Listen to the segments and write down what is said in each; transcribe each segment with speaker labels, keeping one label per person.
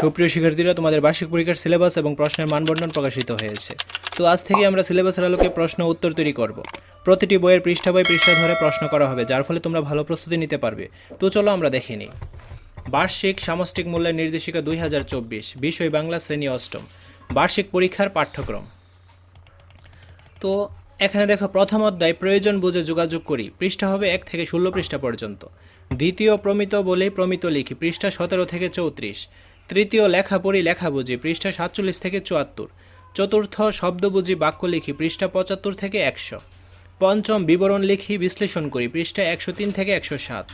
Speaker 1: সুপ্রিয় শিক্ষার্থীরা, তোমাদের বার্ষিক পরীক্ষার সিলেবাস এবং প্রশ্নের মানবন্টন প্রকাশিত হয়েছে। তো আজ থেকে আমরা সিলেবাসের আলোকে প্রশ্ন উত্তর তৈরি করব। প্রতিটি বইয়ের পৃষ্ঠা বই পৃষ্ঠা ধরে প্রশ্ন করা হবে, যার ফলে তোমরা ভালো প্রস্তুতি নিতে পারবে। তো চলো আমরা দেখে নিই। বার্ষিক সামষ্টিক মূল্যের নির্দেশিকা দুই হাজার চব্বিশ, বিষয় বাংলা শ্রেণি অষ্টম। বার্ষিক পরীক্ষার পাঠ্যক্রম। তো এখানে দেখো, প্রথম অধ্যায়, প্রয়োজন বুঝে যোগাযোগ করি। পৃষ্ঠা হবে এক থেকে ষোলো পৃষ্ঠা পর্যন্ত। দ্বিতীয় প্রমিত বলেই প্রমিত লিখি, পৃষ্ঠা সতেরো থেকে চৌত্রিশ। তৃতীয় লেখা পড়ি লেখা বুঝি পৃষ্ঠা সাতচল্লিশ থেকে চুয়াত্তর। চতুর্থ শব্দ বুঝি বাক্য লিখি, পৃষ্ঠা পঁচাত্তর থেকে একশো। পঞ্চম বিবরণ লিখি, বিশ্লেষণ করি, পৃষ্ঠা একশো তিন থেকে একশো সাত।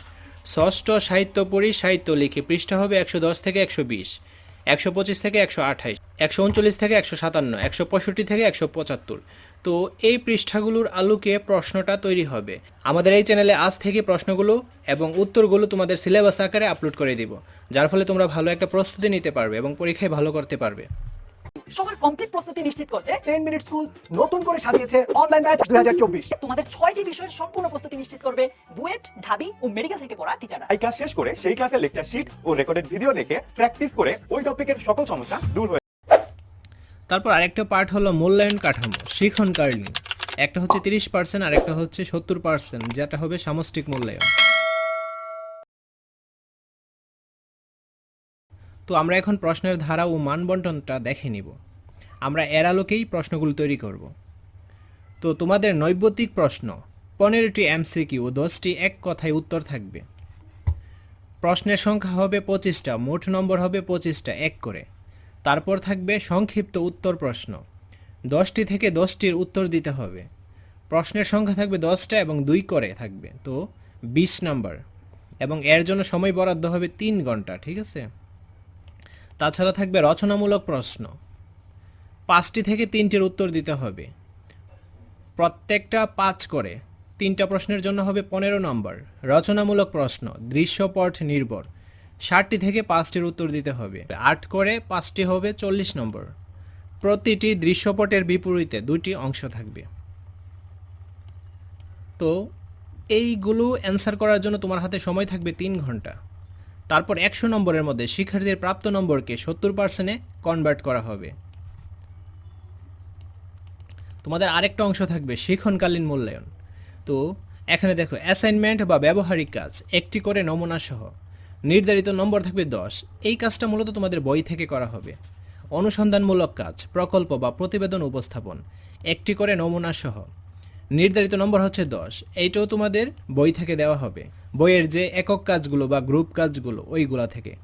Speaker 1: ষষ্ঠ সাহিত্য পড়ি, সাহিত্য লিখি, পৃষ্ঠা হবে একশো দশ থেকে একশো বিশ। একশো পঁচিশ থেকে একশো আঠাইশ একশো উনচল্লিশ থেকে একশো সাতান্ন একশো পঁয়ষট্টি থেকে একশো পঁচাত্তর। তো এই পৃষ্ঠাগুলোর আলোকে প্রশ্নটা তৈরি হবে। আমাদের এই চ্যানেলে আজ থেকে প্রশ্নগুলো এবং উত্তরগুলো তোমাদের সিলেবাস আকারে আপলোড করে দিব যার ফলে তোমরা ভালো একটা প্রস্তুতি নিতে পারবে এবং পরীক্ষায় ভালো করতে পারবে।
Speaker 2: সবার কমপ্লিট প্রস্তুতি নিশ্চিত করতে
Speaker 3: টেন মিনিট স্কুল নতুন করে সাজিয়েছে অনলাইন ব্যাচ দুই হাজার চব্বিশ।
Speaker 2: তোমাদের ছয়টি বিষয়ের সম্পূর্ণ প্রস্তুতি নিশ্চিত করবে বুয়েট ঢাবি ও মেডিকেল থেকে পড়া টিচাররা
Speaker 4: এই ক্লাস শেষ করে সেই ক্লাসের লেকচার শিট ও রেকর্ডেড ভিডিও দেখে প্র্যাকটিস করে ওই টপিকের সকল সমস্যা দূর হয়ে
Speaker 1: তারপর আরেকটা পার্ট হলো মূল্যায়ন কাঠামো, শিখন একটা হচ্ছে তিরিশ পার্সেন্ট আর একটা হচ্ছে সত্তর পার্সেন্ট যেটা হবে সামষ্টিক মূল্যায়ন। তো আমরা এখন প্রশ্নের ধারা ও মানবন্টনটা দেখে নিব। আমরা এর আলোকেই প্রশ্নগুলো তৈরি করব। তো তোমাদের নৈবতিক প্রশ্ন, পনেরোটি এমসিকিউ ও দশটি এক কথায় উত্তর থাকবে। প্রশ্নের সংখ্যা হবে পঁচিশটা, মোট নম্বর হবে পঁচিশটা, এক করে। তারপর থাকবে সংক্ষিপ্ত উত্তর প্রশ্ন। দশটি থেকে দশটির উত্তর দিতে হবে। প্রশ্নের সংখ্যা থাকবে দশটা এবং দুই করে থাকবে। তো বিশ নাম্বার। এবং এর জন্য সময় বরাদ্দ হবে তিন ঘণ্টা, ঠিক আছে? তাছাড়া থাকবে রচনামূলক প্রশ্ন। পাঁচটি থেকে তিনটির উত্তর দিতে হবে। প্রত্যেকটা পাঁচ করে। তিনটা প্রশ্নের জন্য হবে পনেরো নম্বর। রচনামূলক প্রশ্ন। দৃশ্যপট নির্ভর। ষাটটি থেকে পাঁচটির উত্তর দিতে হবে। আট করে পাঁচটি হবে চল্লিশ নম্বর। প্রতিটি দৃশ্যপটের বিপরীতে দুটি অংশ থাকবে। তো এইগুলো অ্যান্সার করার জন্য তোমার হাতে সময় থাকবে তিন ঘণ্টা। তারপর একশো নম্বরের মধ্যে শিক্ষার্থীদের প্রাপ্ত নম্বরকে সত্তর পার্সেন্টে কনভার্ট করা হবে। তোমাদের আরেকটা অংশ থাকবে শিক্ষণকালীন মূল্যায়ন। তো এখানে দেখো অ্যাসাইনমেন্ট বা ব্যবহারিক কাজ, একটি করে নমুনা সহ। নির্ধারিত নম্বর থাকবে দশ। এই কাজটা মূলত তোমাদের বই থেকে করা হবে। অনুসন্ধানমূলক কাজ, প্রকল্প বা প্রতিবেদন উপস্থাপন। একটি করে নমুনা সহ। নির্ধারিত নম্বর হচ্ছে দশ। এইটাও তোমাদের বই থেকে দেওয়া হবে। বইয়ের যে একক কাজগুলো বা গ্রুপ কাজগুলো, ওইগুলা থেকে।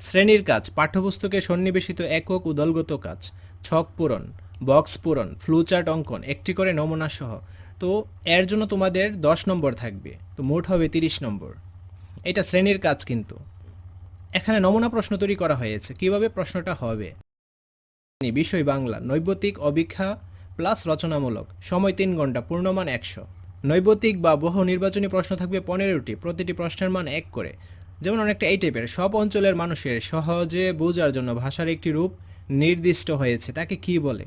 Speaker 1: শ্রেণির কাজ, পাঠ্যপুস্তকে সন্নিবেশিত একক ও দলগত কাজ, ছক পূরণ, বক্স পূরণ ফ্লুচার্ট অঙ্কন, একটি করে নমুনা সহ। তো এর জন্য তোমাদের দশ নম্বর থাকবে। তো মোট হবে তিরিশ নম্বর। এটা শ্রেণির কাজ কিন্তু। এখানে নমুনা প্রশ্ন তৈরি করা হয়েছে, কীভাবে প্রশ্নটা হবে? বিষয় বাংলা, নৈবতিক অভিক্ষা প্লাস রচনামূলক, সময় তিন ঘণ্টা, পূর্ণমান একশো। নৈবতিক বা বহু নির্বাচনী প্রশ্ন থাকবে পনেরোটি, প্রতিটি প্রশ্নের মান এক করে। যেমন অনেকটা এই টাইপের সব অঞ্চলের মানুষের সহজে বোঝার জন্য ভাষার একটি রূপ নির্দিষ্ট হয়েছে, তাকে কি বলে?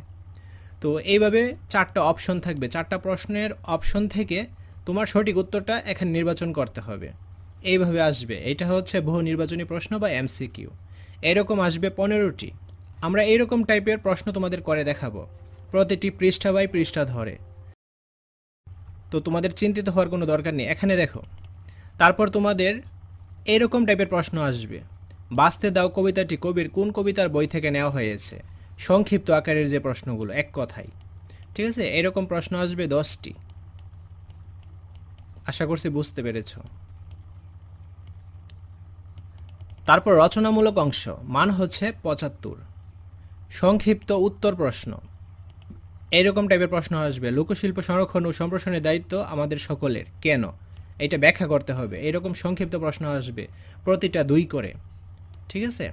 Speaker 1: তো এইভাবে চারটা অপশন থাকবে, চারটা প্রশ্নের অপশন থেকে তোমার সঠিক উত্তরটা এখানে নির্বাচন করতে হবে। এইভাবে আসবে। এটা হচ্ছে বহু নির্বাচনী প্রশ্ন বা এমসিকিউ এরকম আসবে পনেরোটি। আমরা এইরকম টাইপের প্রশ্ন তোমাদের করে দেখাবো। প্রতিটি পৃষ্ঠা বাই পৃষ্ঠা ধরে। তো তোমাদের চিন্তিত হওয়ার কোনো দরকার নেই। এখানে দেখো। তারপর তোমাদের এরকম টাইপের প্রশ্ন আসবে। বাঁচতে দাও কবিতাটি। কবির কোন কবিতার বই থেকে নেওয়া হয়েছে? সংক্ষিপ্ত আকারের যে প্রশ্নগুলো, এক কথায়। ঠিক আছে? এরকম প্রশ্ন আসবে দশটি। আশা করছি বুঝতে পেরেছ। তারপর রচনামূলক অংশ। মান হচ্ছে পঁচাত্তর। সংক্ষিপ্ত উত্তর প্রশ্ন। এইরকম টাইপের প্রশ্ন আসবে। লোকশিল্প সংরক্ষণ ও সম্প্রসারণের দায়িত্ব আমাদের সকলের। কেন? এটা ব্যাখ্যা করতে হবে। এরকম সংক্ষিপ্ত প্রশ্ন আসবে প্রতিটা দুই করে। ঠিক আছে?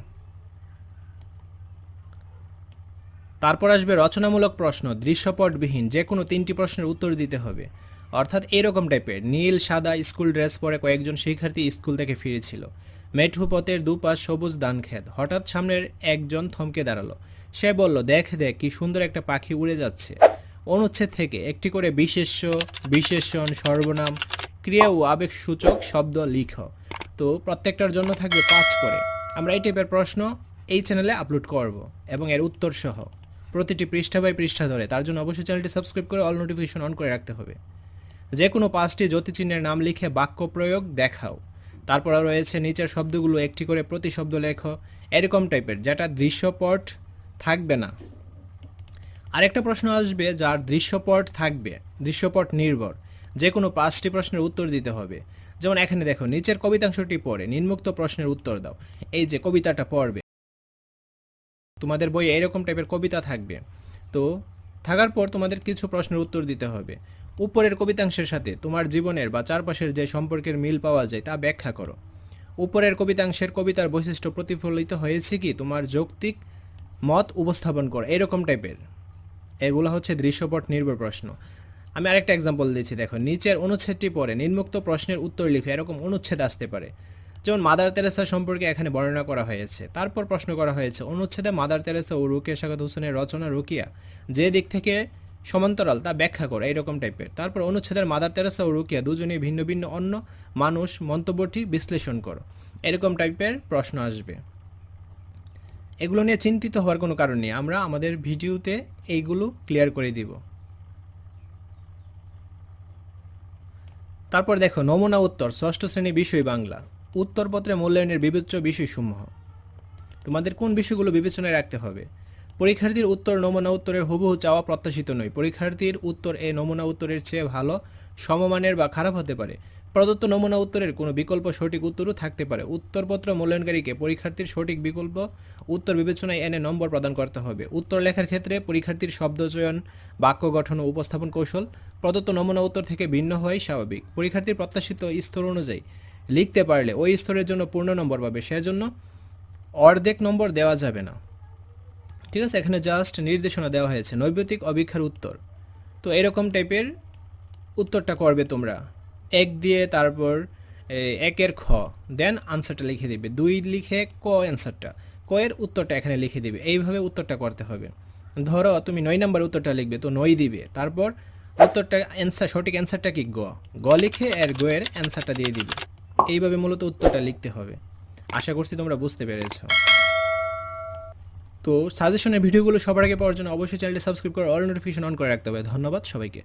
Speaker 1: তারপর আসবে রচনামূলক প্রশ্ন। দৃশ্যপটবিহীন যে কোনো তিনটি প্রশ্নের উত্তর দিতে হবে। অর্থাৎ এরকম টাইপের নীল, সাদা, স্কুল ড্রেস পরে কয়েকজন শিক্ষার্থী স্কুল থেকে ফিরেছিল। মেঠু পথের দুপাশ সবুজ ধান ক্ষেত। হঠাৎ সামনের একজন থমকে দাঁড়াল। সে বলল, দেখ দেখ, কি সুন্দর একটা পাখি উড়ে যাচ্ছে। অনুচ্ছেদ থেকে একটি করে বিশেষ্য, বিশেষণ, সর্বনাম, ক্রিয়া ও আবেগ সূচক শব্দ লিখ। তো প্রত্যেকটার জন্য থাকবে পাঁচ করে। আমরা এই টাইপের প্রশ্ন এই চ্যানেলে আপলোড করব এবং এর উত্তর সহ। প্রতিটি পৃষ্ঠা বাই পৃষ্ঠা ধরে। তার জন্য অবশ্যই চ্যানেলটি সাবস্ক্রাইব করে অল নোটিফিকেশন অন করে রাখতে হবে। যে কোনো পাঁচটি জ্যোতিচিহ্নের নাম লিখে বাক্য প্রয়োগ দেখাও। তারপর রয়েছে নিচের শব্দগুলো, একটি করে প্রতি শব্দ লেখো, এরকম টাইপের যেটা দৃশ্যপট থাকবে না। আরেকটা প্রশ্ন আসবে, যার দৃশ্যপট থাকবে, দৃশ্যপট নির্ভর যে কোনো পাঁচটি প্রশ্নের উত্তর দিতে হবে। যেমন এখানে দেখো, নিচের কবিতাংশটি পড়ে নিম্মুক্ত প্রশ্নের উত্তর দাও, এই যে কবিতাটা পড়বে, তোমাদের বইয়ে এরকম টাইপের কবিতা থাকবে। তো, থাকার পর তোমাদের কিছু প্রশ্নের উত্তর দিতে হবে। উপরের কবিতাংশের সাথে তোমার জীবনের বা চারপাশের যে সম্পর্কের মিল পাওয়া যায় তা ব্যাখ্যা করো। উপরের কবিতাংশের কবিতার বৈশিষ্ট্য প্রতিফলিত হয়েছে কি? তোমার যৌক্তিক মত উপস্থাপন করো। এরকম টাইপের। এগুলো হচ্ছে দৃশ্যপট নির্ভর প্রশ্ন। আমি আরেকটা এক্সাম্পল দিচ্ছি, দেখো। নিচের অনুচ্ছেদটি পরে নিম্মুক্ত প্রশ্নের উত্তর লিখো। এরকম অনুচ্ছেদ আসতে পারে। যেমন, মাদার তেরেসা সম্পর্কে এখানে বর্ণনা করা হয়েছে। তারপর প্রশ্ন করা হয়েছে, অনুচ্ছেদে মাদার তেরেসা ও রুকিয়া সাগাত হোসেনের রচনা রুকিয়া। যে দিক থেকে সমান্তরাল তা ব্যাখ্যা করে, এরকম টাইপের তারপর অনুচ্ছেদের মাদার তেরেসা ও রুকিয়া দুজনেই ভিন্ন ভিন্ন অন্য মানুষ মন্তব্যটি বিশ্লেষণ করো। এরকম টাইপের প্রশ্ন আসবে। এগুলো নিয়ে চিন্তিত হওয়ার কোনো কারণ নেই। আমরা আমাদের ভিডিওতে এইগুলো ক্লিয়ার করে দিব। তারপর দেখো, নমুনা উত্তর, ষষ্ঠ শ্রেণি বিষয় বাংলা। উত্তরপত্রে মূল্যায়নের বিবেচ্য বিষয়সমূহ। তোমাদের কোন বিষয়গুলো বিবেচনায় রাখতে হবে? পরীক্ষার্থীর উত্তর নমুনা উত্তরের হুবহু চাওয়া প্রত্যাশিত নয়। পরীক্ষার্থীর উত্তর এ নমুনা উত্তরের চেয়ে ভালো, সমমানের বা খারাপ হতে পারে। প্রদত্ত নমুনা উত্তরের কোনো বিকল্প সঠিক উত্তরও থাকতে পারে। উত্তরপত্র মূল্যায়নকারীকে পরীক্ষার্থীর সঠিক বিকল্প উত্তর বিবেচনায় এনে নম্বর প্রদান করতে হবে। উত্তর লেখার ক্ষেত্রে পরীক্ষার্থীর শব্দচয়ন বাক্য গঠন ও উপস্থাপন কৌশল প্রদত্ত নমুনা উত্তর থেকে ভিন্ন হওয়াই স্বাভাবিক। পরীক্ষার্থীর প্রত্যাশিত স্তর অনুযায়ী লিখতে পারলে ওই স্তরের জন্য পূর্ণ নম্বর পাবে। সেজন্য অর্ধেক নম্বর দেওয়া যাবে না। ঠিক আছে? এখানে জাস্ট নির্দেশনা দেওয়া হয়েছে, নৈবেতিক অভিক্ষার উত্তর। তো এরকম টাইপের উত্তরটা করবে তোমরা। এক দিয়ে তারপর একের খ দেন আনসারটা লিখে দিবে। দুই লিখে ক অ্যান্সারটা ক এর উত্তরটা এখানে লিখে দিবে। এইভাবে উত্তরটা করতে হবে। ধরো, তুমি নয় নাম্বার উত্তরটা লিখবে, তো নয় দিবে। তারপর উত্তরটা অ্যান্সার সঠিক অ্যান্সারটা কি? গ। গ লিখে এর গ এর অ্যান্সারটা দিয়ে দিবে। এইভাবে মূলত উত্তরটা লিখতে হবে। আশা করছি তোমরা বুঝতে পেরেছ। তো সাজেশনের ভিডিওগুলো সবার আগে পাওয়ার জন্য অবশ্যই চ্যানেলটি সাবস্ক্রাইব করে অল নোটিফিকেশন অন করে রাখতে হবে। ধন্যবাদ সবাইকে।